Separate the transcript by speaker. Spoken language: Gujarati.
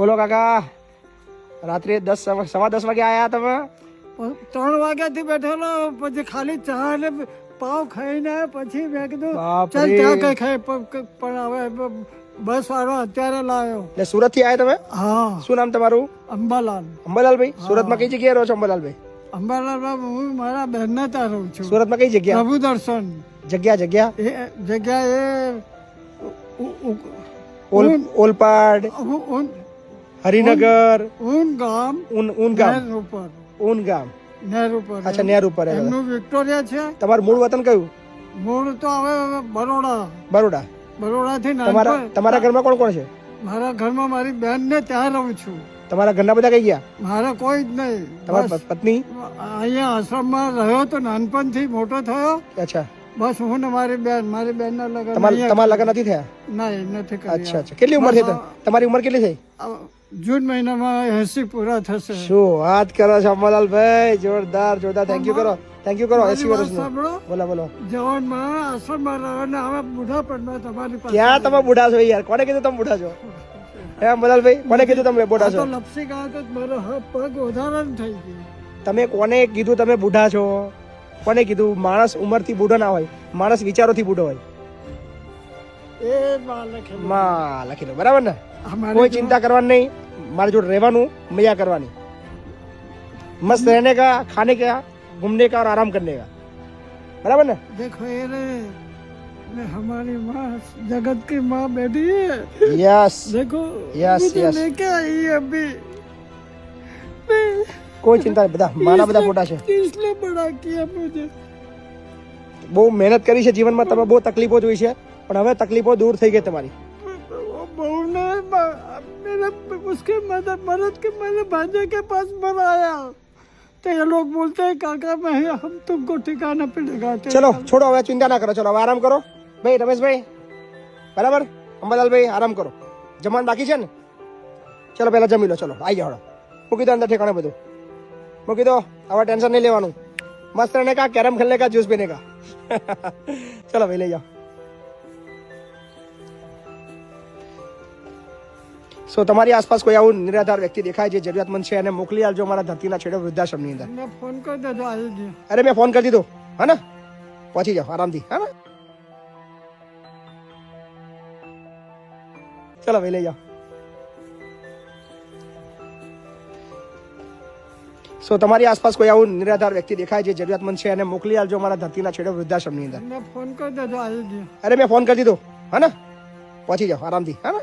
Speaker 1: બોલો કાકા રાત્રે દસ સવા સવા દસ વાગે આયા તમે
Speaker 2: પણ ત્રણ વાગ્યાથી બેઠેલો પછી ખાલી ચા ને પાવ ખાઈને પછી મેં કીધું
Speaker 1: બાપ
Speaker 2: ચાલ
Speaker 1: રે.
Speaker 2: ત્યાં કઈ ખાઈ પ- ક- પણ હવે બ- બસ વાળો અત્યારે લાવ્યો
Speaker 1: એટલે સુરત થી આયા તમે
Speaker 2: હા
Speaker 1: શું નામ તમારું
Speaker 2: અંબાલાલ
Speaker 1: અંબાલાલભાઈ સુરતમાં કઈ જગ્યાએ રહો છો અંબાલાલભાઈ
Speaker 2: અંબાલાલમાં હું મારા બહેનને ત્યાં રહું છું
Speaker 1: સુરતમાં કઈ જગ્યા
Speaker 2: પ્રભુ દર્શન
Speaker 1: જગ્યા જગ્યા
Speaker 2: એ જગ્યા એ ઉ- ઉ-
Speaker 1: ઓલ
Speaker 2: ઉન-
Speaker 1: ઓલપાડ
Speaker 2: ઉ- ઉન-
Speaker 1: હરિનગર
Speaker 2: ઉન ગામ
Speaker 1: ઉન ઉન ગામ.
Speaker 2: ઉપર.
Speaker 1: ઉન ગામ.
Speaker 2: નહેર ઉપર
Speaker 1: અચ્છા નેર ઉપર.
Speaker 2: એમનું વિક્ટોરિયા છે.
Speaker 1: તમારું મૂળ વતન કયું?
Speaker 2: મૂળ તો હવે બરોડા.
Speaker 1: બરોડા.
Speaker 2: બરોડાથી
Speaker 1: તમારા તમારા ઘરમાં કોણ કોણ છે?
Speaker 2: મારા ઘરમાં મારી બેન ને ત્યાં રહું છું.
Speaker 1: તમારા ઘરના બધા કઈ ગયા?
Speaker 2: મારા કોઈ જ નહીં.
Speaker 1: તમારા પત્ની?
Speaker 2: અહીંયા આશ્રમમાં રહ્યો તો નાનપણથી મોટો થયો.
Speaker 1: અચ્છા.
Speaker 2: બસ હું ને મારી બેન મારી બેન ના લગન
Speaker 1: તમારા તમારા લગન નથી થયા?
Speaker 2: નહીં નથી
Speaker 1: અચ્છા
Speaker 2: કર્યા.
Speaker 1: અચ્છા કેટલી ઉંમર થઈ તમારી ઉંમર કેટલી થઈ?
Speaker 2: જૂન મહિનામાં એસી પૂરા થશે.
Speaker 1: શું વાત કરો છો અંબાલાલભાઈ જોરદાર જોરદાર. થેન્ક યુ કરો. થેન્ક યુ કરો એસી
Speaker 2: વર્ષ
Speaker 1: બોલો બોલો.
Speaker 2: જવાનમાં આશ્રમમાં રહ્યો ને હવે પણ તમારી પાસે
Speaker 1: ક્યાં તમે બુઢા છો યાર? કોને કીધું તમે બુઢા છો? હે અંબાલાલભાઈ કોને કીધું તમે બુઢા છો?
Speaker 2: લપસી ગયા તો મારો પગ વધારે થઈ ગયો.
Speaker 1: તમે કોને કીધું તમે બુઢા છો? કોને કીધું માણસ ઉંમરથી બુઢો ના હોય માણસ વિચારોથી બુઢો હોય
Speaker 2: એ માં લખેલું.
Speaker 1: માં લખી દો બરાબર ને
Speaker 2: અમારી
Speaker 1: કોઈ
Speaker 2: જો-
Speaker 1: ચિંતા કરવાની નહીં મારી જોડે રહેવાનું મજા કરવાની મસ્ત रहने का खाने का घूमने का और आराम करने का बराबर ना
Speaker 2: देखो ये रे मैं हमारी माँ जगत की माँ बैठी है
Speaker 1: यस
Speaker 2: देखो
Speaker 1: Yes,
Speaker 2: मुझे
Speaker 1: yes.
Speaker 2: लेके आई है अभी मैं
Speaker 1: કોઈ ચિંતા નહીં બધા મારા બધા ફોટા છે
Speaker 2: किसने बड़ा किया मुझे
Speaker 1: બહુ મહેનત કરી છે જીવનમાં તમે બહુ તકલીફો જોઈ છે પણ હવે તકલીફો દૂર થઈ ગઈ તમારી
Speaker 2: वो बहू ने ब- मेरे उसके मदद मदद के मैंने भांजे के पास बनाया तो ये लोग बोलते हैं काका मैं हम तुमको ठिकाना पे लगाते हैं।
Speaker 1: ચલો છોડો હવે ચિંતા ના કરો ચલો હવે આરામ કરો ભાઈ રમેશભાઈ બરાબર અંબાલાલભાઈ આરામ કરો જમવાનું બાકી છે ને ચલો પહેલા જમી લો ચલો આવી જાઓ મૂકી દો અંદર ઠેકાણે બધું मैं कीधो આવા ટેન્શન નહીં લેવાનું. મસ્ત रहने કા કેરમ खेलने का જ્યુસ પીને કા. चलो ભાઈ લઈ जाओ સો તમારી આસપાસ કોઈ આવું નિરાધાર વ્યક્તિ દેખાય જે જરૂરિયાતમંદ છે એને મોકલી આપજો મારા ધરતીના છેડે વૃદ્ધાશ્રમની અંદર.
Speaker 2: મેં ફોન કરી દીધો
Speaker 1: અરે મેં ફોન કરી દીધો. હા ને? પહોંચી જાઓ આરામથી. હા ને? ચલો ભાઈ લઈ જાઓ. સો તમારી આસપાસ કોઈ આવું નિરાધાર વ્યક્તિ દેખાય છે જરૂરિયાતમંદ છે અને મોકલી આવજો મારા ધરતીના છેડે વૃદ્ધાશ્રમની અંદર.
Speaker 2: મેં ફોન કરી દીધો
Speaker 1: અરે મેં ફોન કરી દીધો. હા ને? પહોંચી જાઓ આરામથી. હા ને?